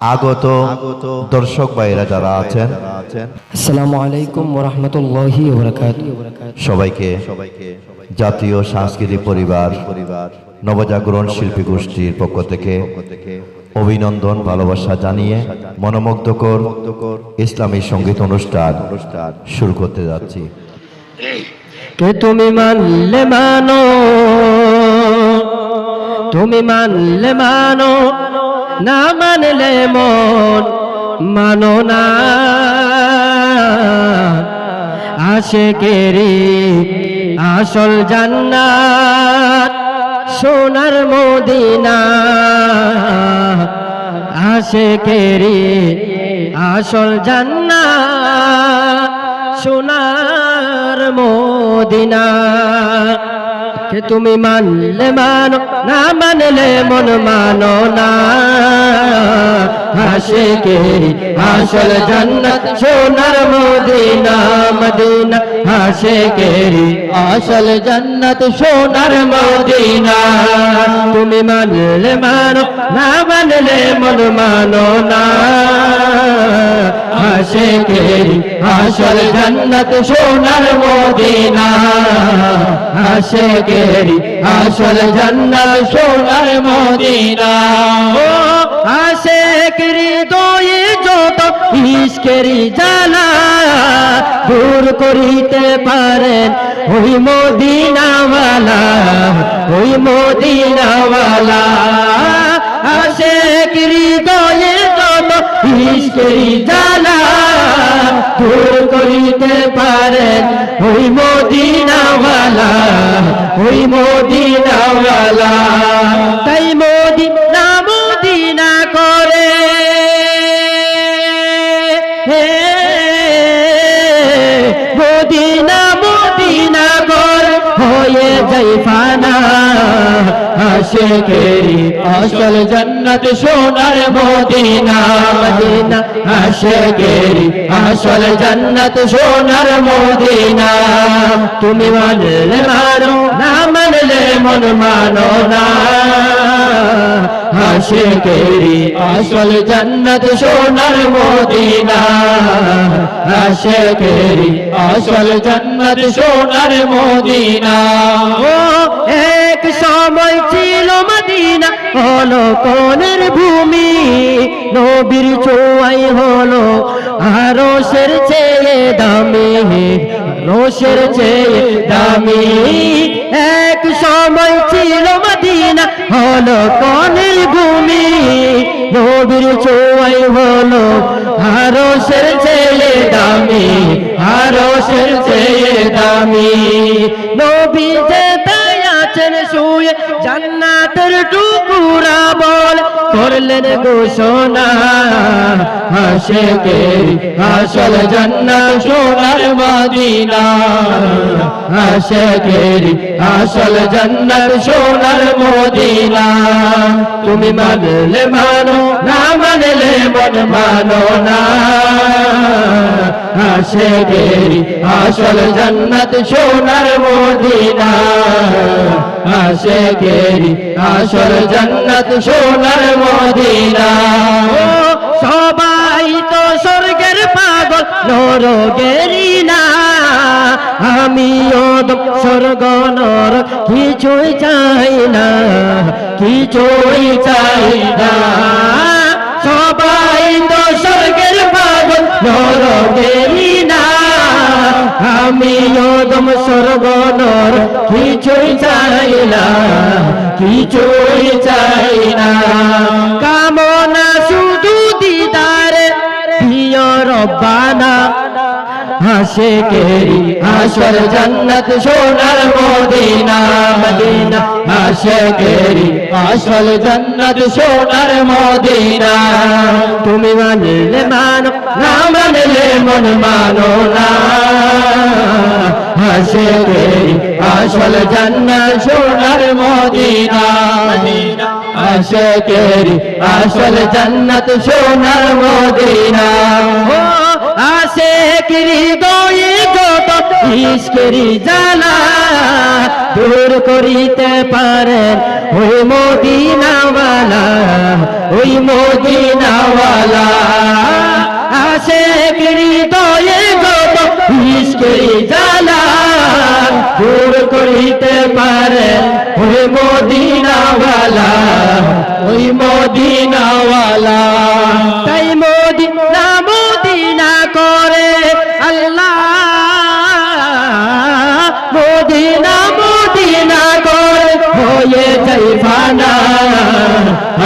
আগত দর্শক ভাইরা যারা আছেন আসসালামু আলাইকুম সবাইকে জাতীয় সাংস্কৃতিক পরিবার নবজাগরণ শিল্পী গোষ্ঠীর পক্ষ থেকে অভিনন্দন ভালোবাসা জানিয়ে মনোমুগ্ধকর ইসলামী সংগীত অনুষ্ঠান শুরু করতে যাচ্ছি। কে তুমি মানলে মানো? তুমি মানলে মানো? না মানলে মন মানো না। আশেকেরি আসল জান্নাত, সোনার মদিনা। আশেকেরি আসল জান্নাত, সোনার মদিনা। কে তুমি মানলে মানো না মানলে মন মানো না। হাসে কে আসল জান্নাত, সোনার মদিনা মদিনা। হাসে কে আসল জান্নাত, সোনার মদিনা। তুমি মানলে মানো, না মানলে মন মানো না। হাসে কে আসল জান্নাত, সোনার মদিনা। কে আসল জান্নাত সোনার মদিনা। ও হাসে হৃদয়ে যত ইস্কেরি জানা দূর করিতে পারেন ওই মদিনাওয়ালা ওই মদিনাওয়ালা। হাসে হৃদয়ে যত ইস্কেরি জানা দূর করিতে পারেন। ওই মদিনাওয়ালা ওই মদিনাওয়ালা। তাই মদিনা মদিনা করে। হে, মদিনা মদিনা কর। হয়ে যাই ফানা। আশেকেরি আসল জান্নাত সোনার মদিনা মদিনা। আশেকেরি আসল জান্নাত সোনার মদিনা। তুমি মানলে মানো না মানলে মন মানো না। আশেকেরি আসল জান্নাত সোনার মদিনা। আশেকেরি আসল জান্নাত সোনার মদিনা। হলো কোনের ভূমি, নবীর চোয়াই হলো আরও সের চেয়ে দামি রোশের চেয়ে দামি। এক সময় ছিল মদিনা, হলো কনের ভূমি, নবীর চোয়াই হলো আরও সের চেয়ে দামি আরও সের চেয়ে দামি। নবী টুকুরা বল করলেন ঘোষণা হাসে কে আসল জান্নাত, সোনার মদিনা। হাসে কে আসল জান্নাত, সোনার মদিনা। তুমি মানলে মানো, না মানলে মন মানো না। আসল জন্নত সোনার মদিনা। গেরি আসল জন্নত সোনার মদিনা। সবাই তো স্বর্গের পাগল নরগেরি না। আমি ওদম স্বর্গ নর কিছুই চাই না, কিছুই চাই আমি ওদম স্বর্গনর কিছুই চাই না, কিছুই চাই না। কামনা শুধু দিদারে, প্রিয় রব্বানা। হাসে কেরি, হাসর জন্নত, সোনার মদিনা মদিনা। হাসে কেরি আসল জান্নাত সোনার মদিনা। তুমি মানলে মানো না মানলে মন মানো না। হাসে কেরি আসল জান্নাত সোনার মদিনা। মদিনা। হাসে কেরি আসল জান্নাত সোনার মদিনা। আসে হৃদয়ে যত ইস্কেরি জালা দূর করিতে পারেন। ওই মদিনাওয়ালা ওই মদিনাওয়ালা। আসে গৃত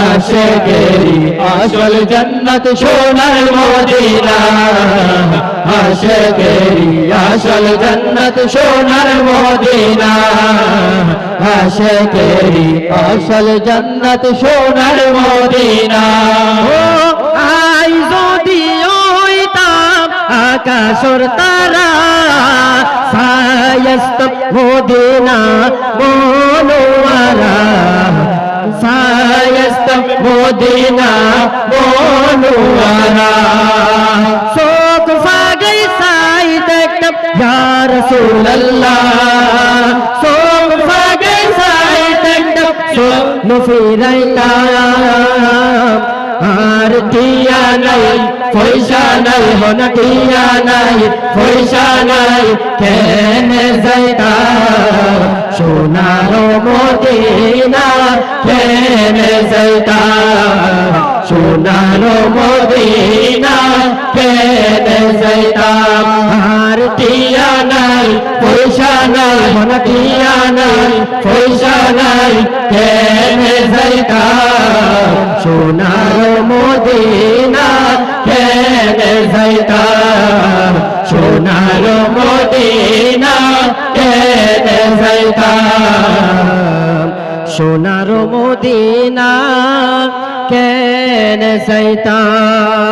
আশেকেরি আসল জন্নত সোনার মদিনা। আশেকেরি আসল জন্নত সোনার মদিনা। আশেকেরি আসল জন্নত সোনার মদিনা। আই যদি হইতাম আকাশর তারা, সায়স্ত মদিনা মদিনা মনোয়ারা শোক ফাগই সাই দেখতাম ইয়া রাসূলুল্লাহ। শোক ফাগই সাই দেখতাম শোক নফিরাইতাম আর টিয়া নাই, পয়সা নাই, হন টিয়া নাই, পয়সা নাই, কেনে যাইতা সোনার মদিনা কেনে যাইতা সোনার মদিনা যাইতা আর টিয়া নাই, পয়সা নাই, টিয়া নাই, পয়সা নাই কেনে যাইতা সোনার মদিনা কেনে যাইতা সোনার মদিনা কেনে যাইতা সোনার মদিনা কেন সৈতান